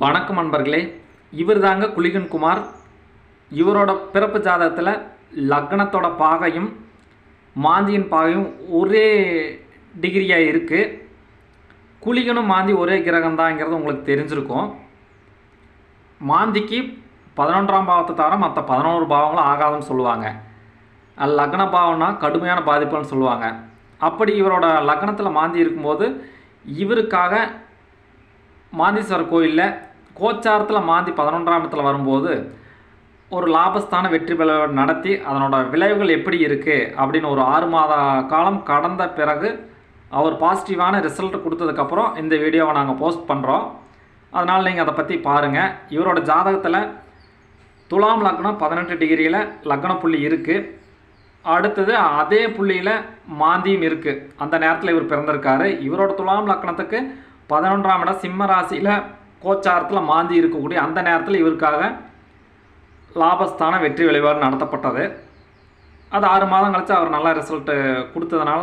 வணக்கம் நண்பர்களே இவர் தாங்க குலிகன் குமார். இவரோட பிறப்பு ஜாதகத்தில் லக்னத்தோட பாகையும் மாந்தியின் பாகையும் ஒரே டிகிரியாக இருக்குது குலிகனும் மாந்தி ஒரே கிரகம்தாங்கிறது உங்களுக்கு தெரிஞ்சிருக்கும். மாந்திக்கு பதினொன்றாம் பாவத்தை தவிர மற்ற பதினோரு பாவங்களும் ஆகாதுன்னு சொல்லுவாங்க. லக்ன பாவம்னா கடுமையான பாதிப்புன்னு சொல்லுவாங்க. அப்படி இவரோட லக்னத்தில் மாந்தி இருக்கும்போது இவருக்காக மாந்தீஸ்வரர் கோயிலில் கோச்சாரத்தில் மாந்தி பதினொன்றாம் இடத்துல வரும்போது ஒரு லாபஸ்தான வெற்றி விழா நடத்தி அதனோட விளைவுகள் எப்படி இருக்குது அப்படின்னு ஒரு ஆறு மாத காலம் கடந்த பிறகு அவர் பாசிட்டிவான ரிசல்ட் கொடுத்ததுக்கப்புறம் இந்த வீடியோவை நாங்கள் போஸ்ட் பண்ணுறோம் அதனால் நீங்கள் அதை பற்றி பாருங்கள் இவரோட ஜாதகத்தில் துலாம் லக்னம் பதினெட்டு டிகிரியில் லக்ன புள்ளி இருக்குது அடுத்தது அதே புள்ளியில் மாந்தியும் இருக்குது அந்த நேரத்தில் இவர் பிறந்திருக்காரு. இவரோட துலாம் லக்னத்துக்கு பதினொன்றாம் இடம் சிம்ம ராசியில் கோச்சாரத்தில் மாந்தி இருக்கக்கூடிய அந்த நேரத்தில் இவருக்காக லாபஸ்தான வெற்றி விளைவாறு நடத்தப்பட்டது. அது ஆறு மாதம் கழித்து அவர் நல்ல ரிசல்ட்டு கொடுத்ததுனால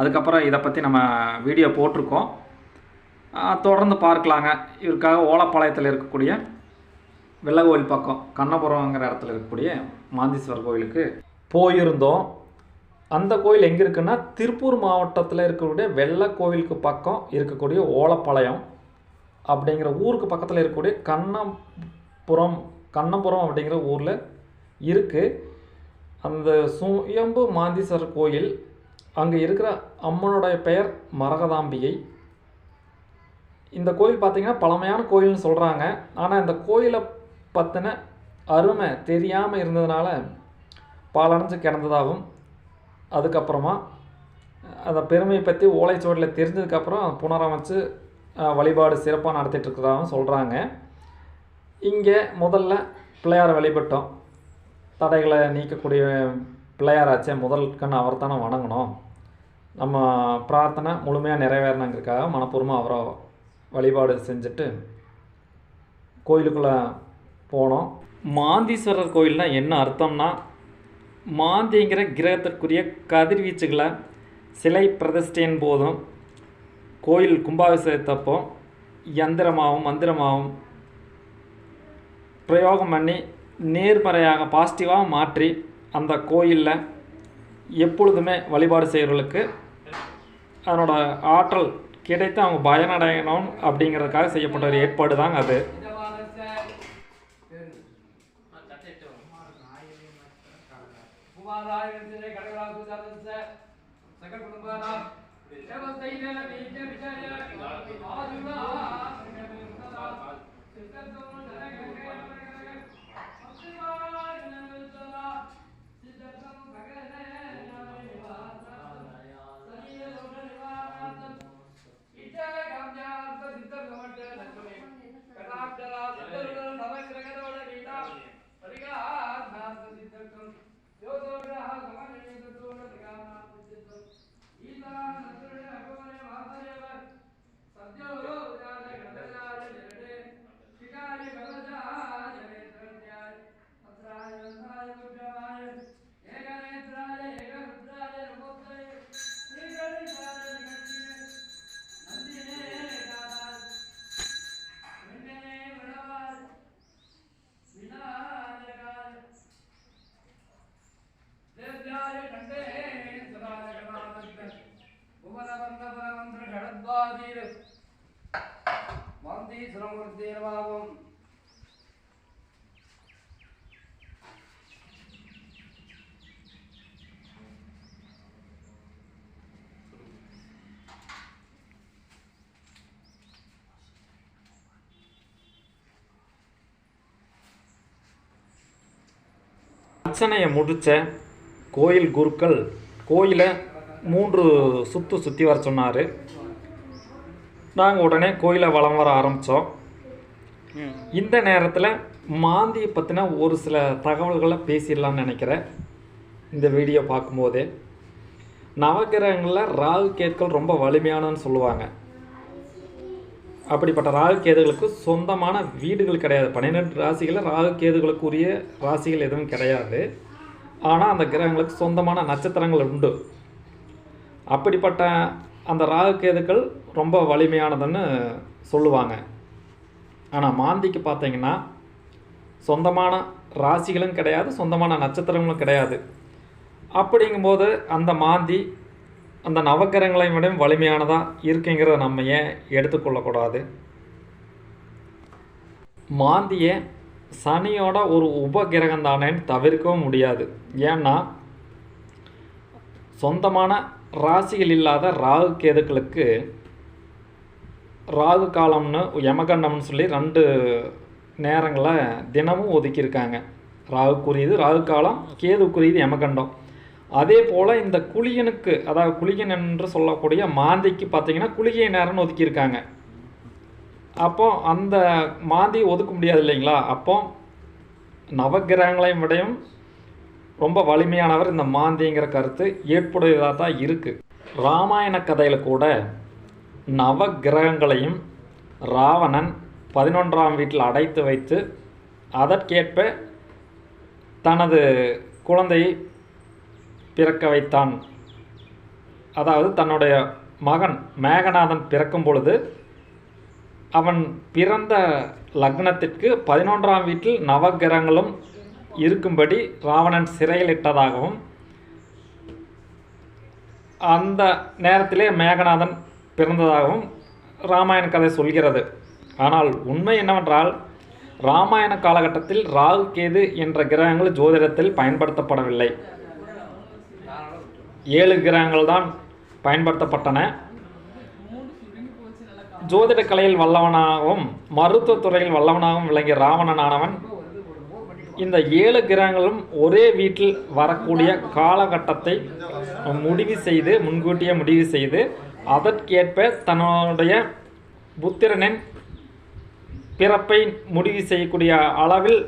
அதுக்கப்புறம் இதை பற்றி நம்ம வீடியோ போட்டிருக்கோம். தொடர்ந்து பார்க்கலாங்க. இவருக்காக ஓலப்பாளையத்தில் இருக்கக்கூடிய வெள்ளகோவில் பக்கம் கண்ணபுரங்கிற இடத்துல இருக்கக்கூடிய மாந்தீஸ்வரர் கோயிலுக்கு போயிருந்தோம். அந்த கோயில் எங்கே இருக்குன்னா திருப்பூர் மாவட்டத்தில் இருக்கக்கூடிய வெள்ளை கோவிலுக்கு பக்கம் இருக்கக்கூடிய ஓலப்பாளையம் அப்படிங்கிற ஊருக்கு பக்கத்தில் இருக்கக்கூடிய கண்ணபுரம் கண்ணபுரம் அப்படிங்கிற ஊரில் இருக்குது அந்த சுயம்பு மாந்தீஸ்வரர் கோயில் அங்கே இருக்கிற அம்மனுடைய பெயர் மரகதாம்பிகை. இந்த கோயில் பார்த்திங்கன்னா பழமையான கோயில்னு சொல்கிறாங்க ஆனால் இந்த கோயிலை பற்றின அருமை தெரியாமல் இருந்ததுனால பாலடைஞ்சு கிடந்ததாகவும் அதுக்கப்புறமா அந்த பெருமையை பற்றி ஓலைச்சுவடியில் தெரிஞ்சதுக்கப்புறம் புனரமைச்சு வழிபாடு சிறப்பாக நடத்திட்டு சொல்கிறாங்க இங்கே முதல்ல பிள்ளையாரை வழிபட்டோம். தடைகளை நீக்கக்கூடிய பிள்ளையாராச்சே முதல் கண் அவர் தானே வணங்கணும். நம்ம பிரார்த்தனை முழுமையாக நிறைவேறணுங்கிறதுக்காக மனப்பூர்வமாக அவரை வழிபாடு செஞ்சுட்டு கோயிலுக்குள்ளே போனோம். மாந்தீஸ்வரர் கோயில்னா என்ன அர்த்தம்னா மாந்திங்கிற கிரகத்திற்குரிய கதிர்வீச்சுகளை சிலை பிரதிஷ்டையின் போதும் கோயில் கும்பாபிஷேகத்தப்போ யந்திரமாகவும் மந்திரமாகவும் பிரயோகம் பண்ணி நேர்மறையாக பாசிட்டிவாக மாற்றி அந்த கோயிலில் எப்பொழுதுமே வழிபாடு செய்கிறவர்களுக்கு அதனோட ஆற்றல் கிடைத்து அவங்க பயனடையணும் அப்படிங்கிறதுக்காக செய்யப்பட்ட ஒரு ஏற்பாடு தாங்க அது. மந்தீஸ்வரமூர்த்தேர்வாகும் அர்ச்சனையை முடித்த கோயில் குருக்கள் கோயிலை மூன்று சுற்று சுற்றி வர சொன்னார். நாங்கள் உடனே கோயிலை வலம் வர ஆரம்பித்தோம் இந்த நேரத்தில் மாந்தியை பற்றின ஒரு சில தகவல்களை பேசிடலாம்னு நினைக்கிறேன். இந்த வீடியோ பார்க்கும்போதே. நவகிரகங்களில் ராகு கேட்கள் ரொம்ப வலிமையானன்னு சொல்லுவாங்க. அப்படிப்பட்ட ராகு கேதுகளுக்கு சொந்தமான வீடுகள் கிடையாது. பன்னிரெண்டு ராசிகளில் ராகு கேதுகளுக்குரிய ராசிகள் எதுவும் கிடையாது. ஆனால் அந்த கிரகங்களுக்கு சொந்தமான நட்சத்திரங்கள் உண்டு. அப்படிப்பட்ட அந்த ராகு கேதுக்கள் ரொம்ப வலிமையானதுன்னு சொல்லுவாங்க. ஆனால் மாந்திக்கு பார்த்தீங்கன்னா சொந்தமான ராசிகளும் கிடையாது சொந்தமான நட்சத்திரங்களும் கிடையாது. அப்படிங்கும்போது அந்த மாந்தி அந்த நவக்கிரகங்களை விட வலிமையானதாக இருக்குங்கிறத நம்ம ஏன் எடுத்துக்கொள்ளக்கூடாது? மாந்தியை சனியோட ஒரு உபகிரகம் தானேன்னு தவிர்க்கவும் முடியாது. ஏன்னா சொந்தமான ராசிகள் இல்லாத ராகு கேதுக்களுக்கு ராகு காலம்னு யமகண்டம்னு சொல்லி ரெண்டு நேரங்களை தினமும் ஒதுக்கியிருக்காங்க. ராகுக்குரியது ராகு காலம் கேதுக்குரியது யமகண்டம். அதே போல் இந்த குளியனுக்கு அதாவது குளியன் என்று சொல்லக்கூடிய மாந்திக்கு பார்த்தீங்கன்னா குளிகை நேரம்னு ஒதுக்கியிருக்காங்க. அப்போ அந்த மாந்தி ஒதுக்க முடியாது இல்லைங்களா? அப்போ நவகிரகங்களையும் விடையும் ரொம்ப வலிமையானவர் இந்த மாந்திங்கிற கருத்து ஏற்புடையதாக தான் இருக்குது ராமாயண கதையில் கூட நவகிரகங்களையும் ராவணன் பதினொன்றாம் வீட்டில் அடைத்து வைத்து அதற்கேற்ப தனது குழந்தையை பிறக்க வைத்தான். அதாவது தன்னுடைய மகன் மேகநாதன் பிறக்கும் பொழுது அவன் பிறந்த லக்னத்திற்கு பதினொன்றாம் வீட்டில் நவகிரகங்களும் இருக்கும்படி ராவணன் சிறையில் இட்டதாகவும் அந்த நேரத்திலே மேகநாதன் பிறந்ததாகவும் ராமாயண கதை சொல்கிறது. ஆனால் உண்மை என்னவென்றால் ராமாயண காலகட்டத்தில் ராகு கேது என்ற கிரகங்கள் ஜோதிடத்தில் பயன்படுத்தப்படவில்லை. ஏழு கிரகங்கள் தான் பயன்படுத்தப்பட்டன. ஜோதிட கலையில் வல்லவனாகவும் மருத்துவத்துறையில் வல்லவனாகவும் விளங்கிய ராவணனானவன் இந்த ஏழு கிரகங்களும் ஒரே வீட்டில் வரக்கூடிய காலகட்டத்தை முடிவு செய்து முன்கூட்டியே முடிவு செய்து அதற்கேற்ப தன்னுடைய புத்திரனின் பிறப்பை முடிவு செய்யக்கூடிய அளவில்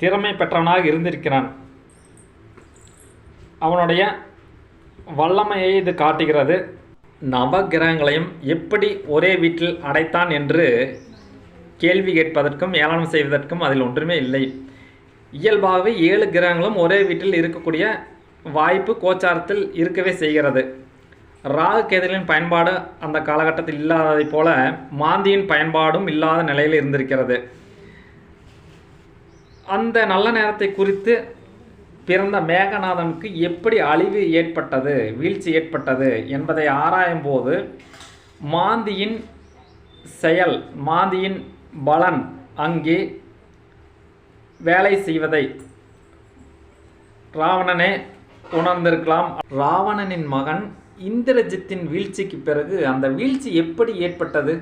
திறமை பெற்றவனாக இருந்திருக்கிறான். அவனுடைய வல்லமையை இது காட்டுகிறது. நவகிரகங்களையும் எப்படி ஒரே வீட்டில் அடைத்தான் என்று கேள்வி கேட்பதற்கும் ஏளனம் செய்வதற்கும் அதில் ஒன்றுமே இல்லை. இயல்பாகவே ஏழு கிரகங்களும் ஒரே வீட்டில் இருக்கக்கூடிய வாய்ப்பு கோச்சாரத்தில் இருக்கவே செய்கிறது. ராகு கேதுகளின் பயன்பாடு அந்த காலகட்டத்தில் இல்லாததைப் போல மாந்தியின் பயன்பாடும் இல்லாத நிலையில் இருந்திருக்கிறது. அந்த நல்ல நேரத்தை குறித்து பிறந்த மேகநாதனுக்கு எப்படி அழிவு ஏற்பட்டது வீழ்ச்சி ஏற்பட்டது என்பதை ஆராயும் போது மாந்தியின் செயல் மாந்தியின் பலன் அங்கே வேலை செய்வதை ராவணனே உணர்ந்திருக்கலாம். ராவணனின் மகன் இந்திரஜித்தின் வீழ்ச்சிக்கு பிறகு அந்த வீழ்ச்சி எப்படி ஏற்பட்டது?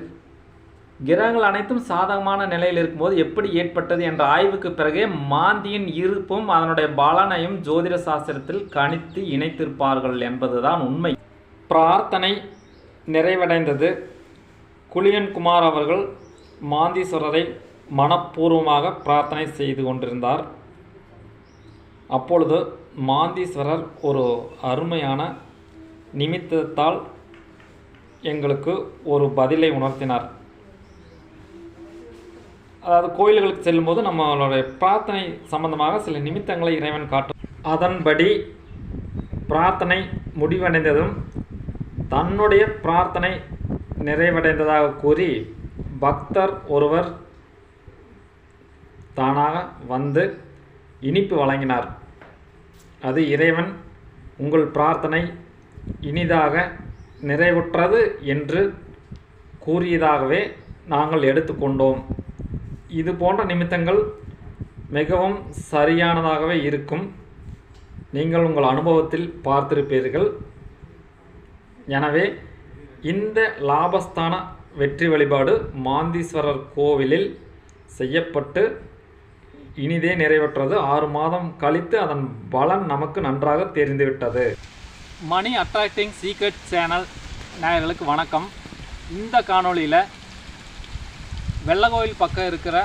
கிரகங்கள் அனைத்தும் சாதகமான நிலையில் இருக்கும்போது எப்படி ஏற்பட்டது என்ற ஆய்வுக்கு பிறகே மாந்தியின் இருப்பும் அதனுடைய பலனையும் ஜோதிட சாஸ்திரத்தில் கணித்து இணைத்திருப்பார்கள் என்பதுதான் உண்மை. பிரார்த்தனை நிறைவடைந்தது. குளியன்குமார் அவர்கள் மாந்தீஸ்வரரை மனப்பூர்வமாக பிரார்த்தனை செய்து கொண்டிருந்தார். அப்பொழுது மாந்தீஸ்வரர் ஒரு அருமையான நிமித்தத்தால் எங்களுக்கு ஒரு பதிலை உணர்த்தினார். அதாவது கோயில்களுக்கு செல்லும்போது நம்மளுடைய பிரார்த்தனை சம்பந்தமாக சில நிமித்தங்களை இறைவன் காட்டும். அதன்படி பிரார்த்தனை முடிவடைந்ததும் தன்னுடைய பிரார்த்தனை நிறைவடைந்ததாக கூறி பக்தர் ஒருவர் தானாக வந்து இனிப்பு வழங்கினார். அது இறைவன் உங்கள் பிரார்த்தனை இனிதாக நிறைவுற்றது என்று கூறியதாகவே நாங்கள் எடுத்துக்கொண்டோம். இது போன்ற நிமித்தங்கள் மிகவும் சரியானதாகவே இருக்கும். நீங்கள் உங்கள் அனுபவத்தில் பார்த்திருப்பீர்கள். எனவே இந்த லாபஸ்தான வெற்றி வழிபாடு மாந்தீஸ்வரர் கோவிலில் செய்யப்பட்டு இனிதே நிறைவேற்றது. ஆறு மாதம் கழித்து அதன் பலன் நமக்கு நன்றாக தெரிந்துவிட்டது. மணி அட்ராக்டிங் சீக்ரெட் சேனல் நேயர்களுக்கு வணக்கம். இந்த காணொளியில் வெள்ளகோவில் பக்கம் இருக்கிற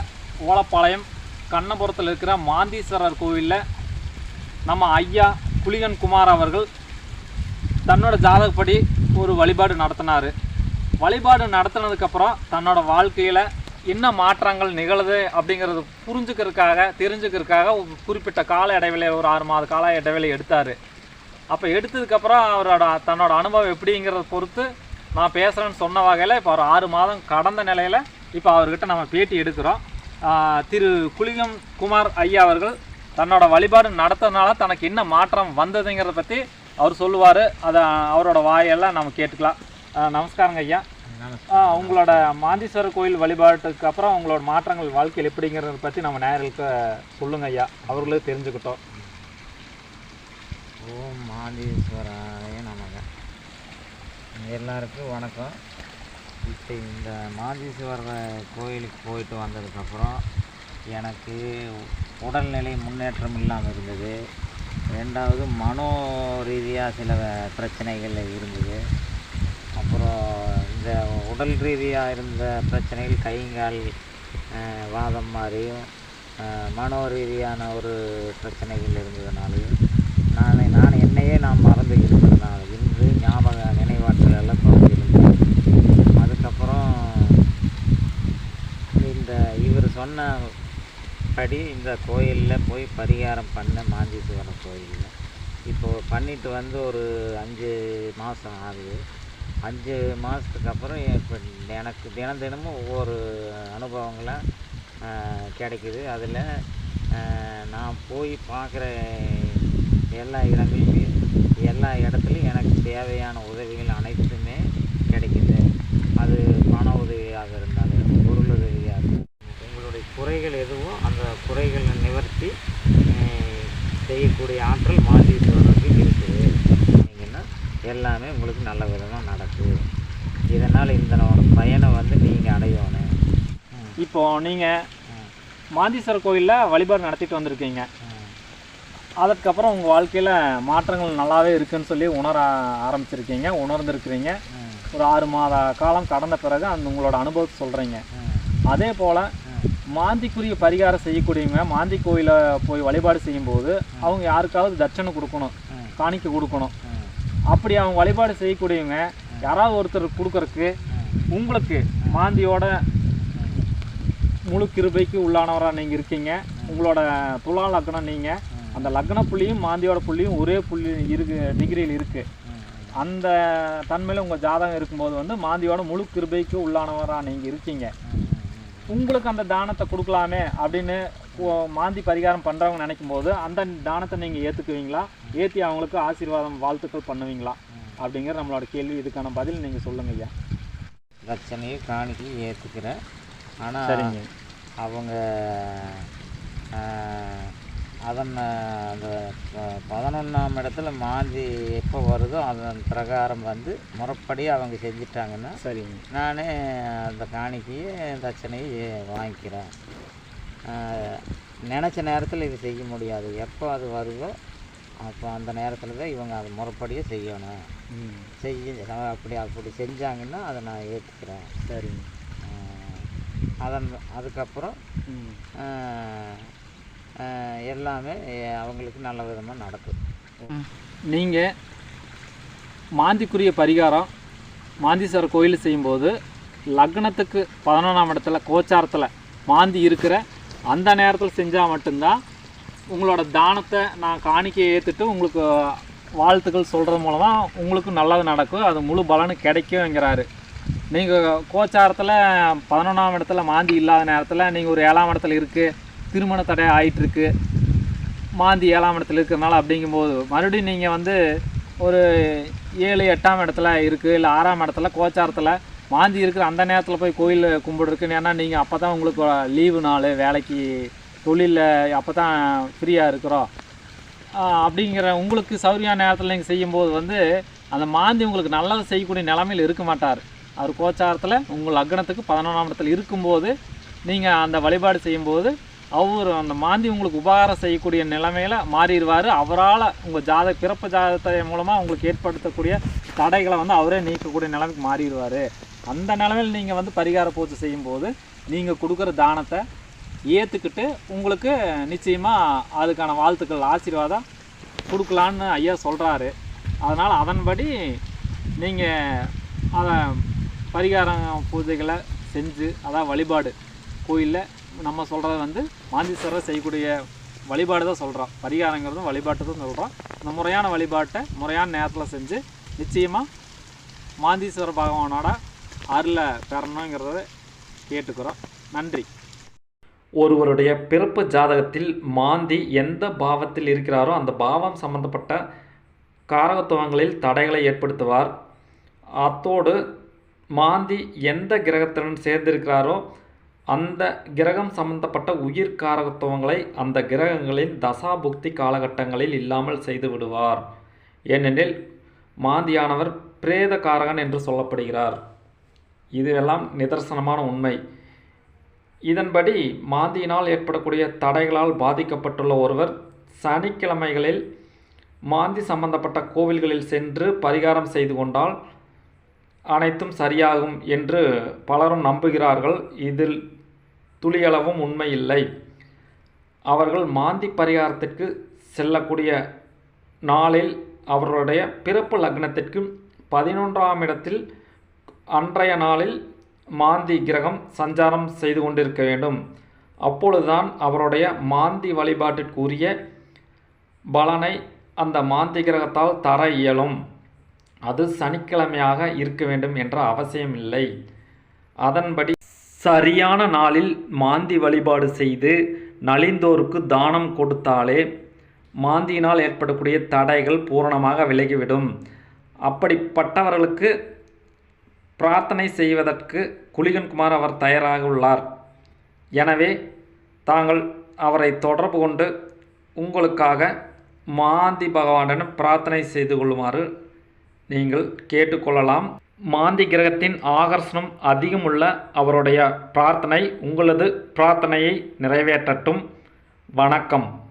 ஓலப்பாளையம் கண்ணபுரத்தில் இருக்கிற மாந்தீஸ்வரர் கோவிலில் நம்ம ஐயா குளிகன் குமார் அவர்கள் தன்னோட ஜாதகப்படி ஒரு வழிபாடு நடத்தினார். வழிபாடு நடத்தினதுக்கப்புறம் தன்னோட வாழ்க்கையில் என்ன மாற்றங்கள் நிகழுது அப்படிங்கிறது புரிஞ்சுக்கிறதுக்காக தெரிஞ்சுக்கிறதுக்காக ஒரு குறிப்பிட்ட கால இடைவெளி ஒரு ஆறு மாத கால இடைவெளி எடுத்தார். அப்போ எடுத்ததுக்கப்புறம் அவரோட தன்னோட அனுபவம் எப்படிங்கிறத பொறுத்து நான் பேசுகிறேன்னு சொன்ன வகையில் இப்போ ஒரு ஆறு மாதம் கடந்த நிலையில் இப்போ அவர்கிட்ட நம்ம பேட்டி எடுக்கிறோம். திரு குளிகம் குமார் ஐயா அவர்கள் தன்னோட வழிபாடு நடத்துறதுனால தனக்கு என்ன மாற்றம் வந்ததுங்கிறத பற்றி அவர் சொல்லுவார். அதை அவரோட வாயெல்லாம் நம்ம கேட்டுக்கலாம். நமஸ்காரங்க ஐயா. உங்களோட மாந்தீஸ்வரர் கோயில் வழிபாட்டுக்கு அப்புறம் உங்களோட மாற்றங்கள் வாழ்க்கையில் எப்படிங்கிறத பற்றி நம்ம நேர்களுக்கு சொல்லுங்க ஐயா. அவர்களே தெரிஞ்சுக்கிட்டோம். ஓம் மாந்தீஸ்வராய நமக. எல்லாருக்கும் வணக்கம். இப்போ இந்த மாதீஸ்வரர் கோயிலுக்கு போயிட்டு வந்ததுக்கப்புறம் எனக்கு உடல்நிலை முன்னேற்றம் இல்லாமல் இருந்தது. ரெண்டாவது மனோ ரீதியாக சில பிரச்சனைகள் இருந்தது. அப்புறம் இந்த உடல் ரீதியாக இருந்த பிரச்சனைகள் கைங்கால் வாதம் மாதிரியும் மனோ ரீதியான ஒரு பிரச்சனைகள் இருந்ததுனாலையும் நான் நான் என்னையே நான் மறந்து இருந்ததுனால இன்று ஞாபக நினைவாற்றல் எல்லாம் குறைஞ்சிருந்தேன் அதுக்கப்புறம் இந்த இவர் சொன்ன படி இந்த கோயிலில் போய் பரிகாரம் பண்ண மாந்தீஸ்வரர் கோயிலில். இப்போது பண்ணிட்டு வந்து ஒரு அஞ்சு மாதம் ஆகுது. அஞ்சு மாதத்துக்கு அப்புறம் இப்போ எனக்கு தினம் தினமும் ஒவ்வொரு அனுபவங்களாக கிடைக்குது. அதில் நான் போய் பார்க்குற எல்லா இடங்களையும் எல்லா இடத்துலையும் எனக்கு தேவையான உதவிகள் அனைத்துமே கிடைக்குது. அது பண உதவியாக இருந்தாலும் குறைகள் எதுவோ அந்த குறைகளை நிவர்த்தி செய்யக்கூடிய ஆற்றல் மாதீஸ்வரருக்கு இருக்குது. சொன்னீங்கன்னா எல்லாமே உங்களுக்கு நல்ல விதமாக நடக்கும் இதனால் இந்த பயனை வந்து நீங்கள் அடையணும். ம், இப்போ நீங்கள் மாந்தீஸ்வரர் கோயிலில் வழிபாடு நடத்திட்டு வந்திருக்கீங்க. அதுக்கப்புறம் உங்கள் வாழ்க்கையில் மாற்றங்கள் நல்லாவே இருக்குன்னு சொல்லி உணர ஆரம்பிச்சிருக்கீங்க உணர்ந்திருக்கிறீங்க. ஒரு ஆறு மாத காலம் கடந்த பிறகு அந்த உங்களோட அனுபவத்தை சொல்கிறீங்க அதே போல் மாந்திக்குரிய பரிகாரம் செய்யக்கூடியவங்க மாந்தி கோயிலை போய் வழிபாடு செய்யும்போது அவங்க யாருக்காவது தட்சணை கொடுக்கணும் காணிக்கை கொடுக்கணும். அப்படி அவங்க வழிபாடு செய்யக்கூடியவங்க யாராவது ஒருத்தர் கொடுக்கறக்கு உங்களுக்கு மாந்தியோட முழு கிருபைக்கு உள்ளானவராக நீங்கள் இருக்கீங்க. உங்களோட துலா லக்னம் நீங்கள் அந்த லக்ன புள்ளியும் மாந்தியோட புள்ளியும் ஒரே புள்ளி இருக்கு டிகிரியில் இருக்குது அந்த தன்மையில் உங்கள் ஜாதகம் இருக்கும்போது வந்து மாந்தியோட முழு கிருபைக்கு உள்ளானவராக நீங்கள் இருக்கீங்க. உங்களுக்கு அந்த தானத்தை கொடுக்கலாமே அப்படின்னு ஓ- மாந்தி பரிகாரம் பண்ணுறவங்க நினைக்கும் போது அந்த தானத்தை நீங்கள் ஏற்றுக்குவீங்களா ஏற்றி அவங்களுக்கு ஆசீர்வாதம் வாழ்த்துக்கள் பண்ணுவீங்களா? அப்படிங்கிற நம்மளோட கேள்வி. இதுக்கான பதில் நீங்கள் சொல்லுங்க ஐயா. பிரச்சனையும் காணிக்கையும் ஏற்றுக்கிறேன் ஆனால் சரிங்க. அவங்க அதன் அந்த பதினொன்றாம் இடத்துல மாந்தி எப்போ வருதோ அதன் பிரகாரம் வந்து முறைப்படி அவங்க செஞ்சிட்டாங்கன்னா சரிங்க. நானே அந்த காணிக்கையை தட்சணையை வாங்கிக்கிறேன். நினச்ச நேரத்தில் இது செய்ய முடியாது. எப்போ அது வருதோ அப்போ அந்த நேரத்தில் தான் இவங்க அது முறைப்படியே செய்யணும். செய்ய அப்படி அப்படி செஞ்சாங்கன்னா அதை நான் ஏற்றுக்கிறேன் சரிங்க. அதன் அதுக்கப்புறம் எல்லாமே அவங்களுக்கு நல்ல விதமாக நடக்கும் நீங்கள் மாந்திக்குரிய பரிகாரம் மாந்தீஸ்வரர் கோயில் செய்யும்போது லக்னத்துக்கு பதினொன்றாம் இடத்துல கோச்சாரத்தில் மாந்தி இருக்கிற அந்த நேரத்தில் செஞ்சால் மட்டும்தான் உங்களோட தானத்தை நான் காணிக்கையை ஏற்றுட்டு உங்களுக்கு வாழ்த்துக்கள் சொல்கிறது மூலமாக உங்களுக்கு நல்லது நடக்கும். அது முழு பலனும் கிடைக்குங்கிறாரு நீங்கள் கோச்சாரத்தில் பதினொன்றாம் இடத்துல மாந்தி இல்லாத நேரத்தில் நீங்கள் ஒரு ஏழாம் இடத்துல இருக்குது திருமண தடை ஆகிட்டுருக்கு மாந்தி ஏழாம் இடத்துல இருக்கிறனால அப்படிங்கும்போது மறுபடியும் நீங்கள் வந்து ஒரு ஏழு எட்டாம் இடத்துல இருக்குது இல்லை ஆறாம் இடத்துல கோச்சாரத்தில் மாந்தி இருக்கிற அந்த நேரத்தில் போய் கோயில் கும்பிட்ருக்குன்னு ஏன்னா நீங்கள் அப்போ தான் உங்களுக்கு லீவு நாள் வேலைக்கு தொழிலில் அப்போ தான் ஃப்ரீயாக இருக்கிறோம் அப்படிங்கிற உங்களுக்கு சௌரியான நேரத்தில் நீங்கள் செய்யும்போது வந்து அந்த மாந்தி உங்களுக்கு நல்லது செய்யக்கூடிய நிலமையில் இருக்க மாட்டார். அவர் கோச்சாரத்தில் உங்கள் லக்னத்துக்கு பதினொன்றாம் இடத்துல இருக்கும்போது நீங்கள் அந்த வழிபாடு செய்யும்போது அவர் அந்த மாந்தி உங்களுக்கு உபகாரம் செய்யக்கூடிய நிலைமையில் மாறிடுவார். அவரால் உங்கள் ஜாத பிறப்பு ஜாதகத்தை மூலமாக உங்களுக்கு ஏற்படுத்தக்கூடிய தடைகளை வந்து அவரே நீக்கக்கூடிய நிலைமைக்கு மாறிடுவார். அந்த நிலமையில் நீங்கள் வந்து பரிகார பூஜை செய்யும்போது நீங்கள் கொடுக்குற தானத்தை ஏற்றுக்கிட்டு உங்களுக்கு நிச்சயமாக அதுக்கான வாழ்த்துக்கள் ஆசீர்வாதம் கொடுக்கலான்னு ஐயா சொல்கிறாரு அதனால் அதன்படி நீங்கள் அதை பரிகாரம் பூஜைகளை செஞ்சு அதான் வழிபாடு கோயிலில் நம்ம சொல்கிறது வந்து மாந்தீஸ்வரர் செய்யக்கூடிய வழிபாடு தான் சொல்கிறோம் பரிகாரங்கிறதும் வழிபாட்டு தான் சொல்கிறோம் இந்த முறையான வழிபாட்டை முறையான நேரத்தில் செஞ்சு நிச்சயமாக மாந்தீஸ்வர பகவானோட அருளை பெறணுங்கிறத கேட்டுக்கிறோம். நன்றி. ஒருவருடைய பிறப்பு ஜாதகத்தில் மாந்தி எந்த பாவத்தில் இருக்கிறாரோ அந்த பாவம் சம்பந்தப்பட்ட காரகத்துவங்களில் தடைகளை ஏற்படுத்துவார். அத்தோடு மாந்தி எந்த கிரகத்துடன் சேர்ந்திருக்கிறாரோ அந்த கிரகம் சம்பந்தப்பட்ட உயிர் காரகத்துவங்களை அந்த கிரகங்களின் தசாபுக்தி காலகட்டங்களில் இல்லாமல் செய்து விடுவார். ஏனெனில் மாந்தியானவர் பிரேத காரகன் என்று சொல்லப்படுகிறார். இதுவெல்லாம் நிதர்சனமான உண்மை. இதன்படி மாந்தியினால் ஏற்படக்கூடிய தடைகளால் பாதிக்கப்பட்டுள்ள ஒருவர் சனிக்கிழமைகளில் மாந்தி சம்பந்தப்பட்ட கோவில்களில் சென்று பரிகாரம் செய்து கொண்டால் அனைத்தும் சரியாகும் என்று பலரும் நம்புகிறார்கள். இதில் துளியளவும் உண்மையில்லை. அவர்கள் மாந்தி பரிகாரத்திற்கு செல்லக்கூடிய நாளில் அவர்களுடைய பிறப்பு லக்னத்திற்கு பதினொன்றாம் இடத்தில் அன்றைய நாளில் மாந்தி கிரகம் சஞ்சாரம் செய்து கொண்டிருக்க வேண்டும். அப்பொழுதுதான் அவருடைய மாந்தி வழிபாட்டிற்குரிய பலனை அந்த மாந்தி கிரகத்தால் தர இயலும். அது சனிக்கிழமையாக இருக்க வேண்டும் என்ற அவசியமில்லை. அதன்படி சரியான நாளில் மாந்தி வழிபாடு செய்து நலிந்தோருக்கு தானம் கொடுத்தாலே மாந்தியினால் ஏற்படக்கூடிய தடைகள் பூரணமாக விலகிவிடும். அப்படிப்பட்டவர்களுக்கு பிரார்த்தனை செய்வதற்கு குலிகன்குமார் அவர் தயாராக உள்ளார் எனவே தாங்கள் அவரை தொடர்பு கொண்டு உங்களுக்காக மாந்தி பகவானிடம் பிரார்த்தனை செய்து கொள்ளுமாறு நீங்கள் கேட்டுக்கொள்ளலாம். மாந்தி கிரகத்தின் ஆகர்ஷணம் அதிகமுள்ள அவருடைய பிரார்த்தனை உங்களது பிரார்த்தனையை நிறைவேற்றட்டும். வணக்கம்.